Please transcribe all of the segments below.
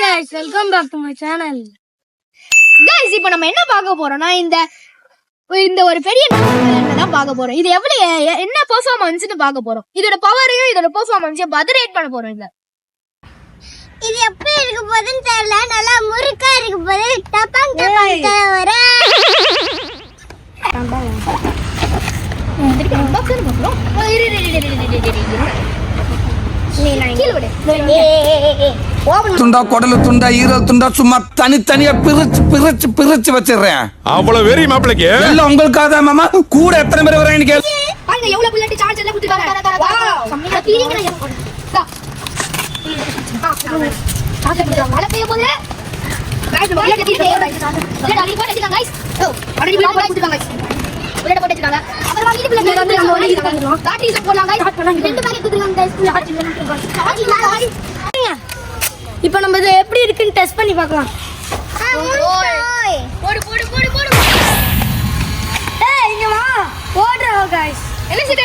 guys, welcome back to my channel. guys இப்போ நம்ம என்ன பார்க்க போறோம்னா இந்த இந்த ஒரு பெரிய தான் பார்க்க போறோம். இது எவ்வளவு என்ன பெர்ஃபார்மன்ஸ்னு பார்க்க போறோம். இதோட பவரையும் இதோட பெர்ஃபார்மன்ஸையும் பதரேட் பண்ண போறோம் இதுல. இது எப்படி இருக்க போகுதுன்னு தெரியல. நல்லா முறுக்கா இருக்க போது. டப்பாங் டப்பாங் தவிர துண்டா குடலு துண்டா ஈரல் துண்டா சும்மா தனித்தனியா பிரிச்சு பிரிச்சு பிரிச்சு வச்சிடுறேன். அவ்வளவு வெறி மாப்பிளைக்கு? எல்லாம் உங்களுக்காக மாமா. கூட எத்தனை பேர் வரேன்னு கேள்வி பாருங்க எவ்வளவு புல்லட் சார்ஜ் எல்லாம் குடுத்து தரேன் சம்மியா பீரிங்க நான் போடுறேன் மழை பெய்யும் போது போட்டுருக்காங்க இப்போ நம்ம இது எப்படி இருக்குன்னு டெஸ்ட் பண்ணி பார்க்கலாம். போடு போடு போடு போடு. ஏய் இங்க வா. ஓடுறோம் guys. என்ன சிட்டு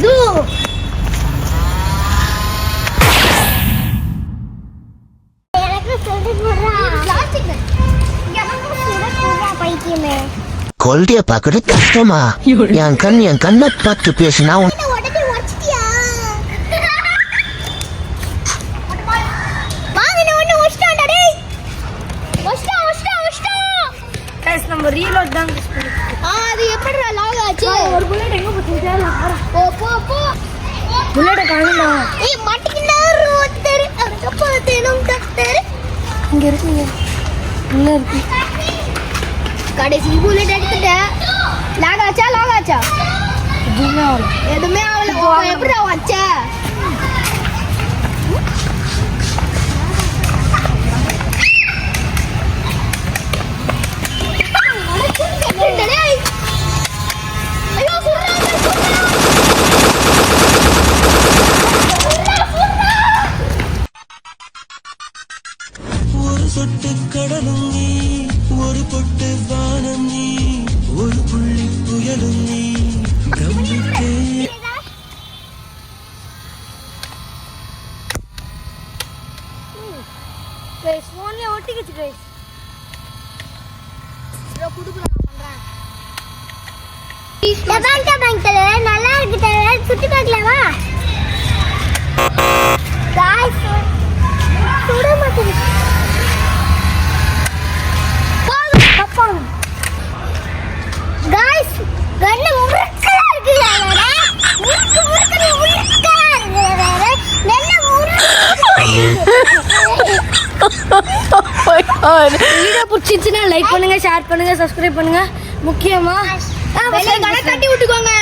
போடுறா கொல்டிய பாக்குறது கஷ்டமா? என் கண் என் கண்ணை பார்த்து பேசினா நம்ம ரீலோட் தான் guys பண்ணிருக்கோம். ஆ அது எப்படிடா லாக் ஆச்சு? ஒரு புல்லட் எங்க போச்சு? தெரியல போ போ. போ புல்லட்டை காணுமா ஏய் மாட்டிக்கினாரு ஒருத்தர் அதுக்கு பார்த்தேனும் கத்தர் இங்க இருக்குங்க உள்ள இருக்கு. கடைசி புல்லட் எடுத்துட்டேன். லாக் ஆச்சா லாக் ஆச்சா? எதுவுமே ஆகல. எதுவுமே ஆகல. எப்படிடா வச்ச? ஐயோ சொட்டு கடலும் நீ ஒரு பொட்டு வானம் நீ ஒரு புள்ளி புயலும் நீ. ல ஒட்டிக்கிச்சு நல்லா இருக்கு வீடியோ பிடிச்சிருச்சுன்னா லைக் பண்ணுங்க ஷேர் பண்ணுங்க சப்ஸ்கிரைப் பண்ணுங்க. முக்கியமா கட்டி விட்டுக்கோங்க.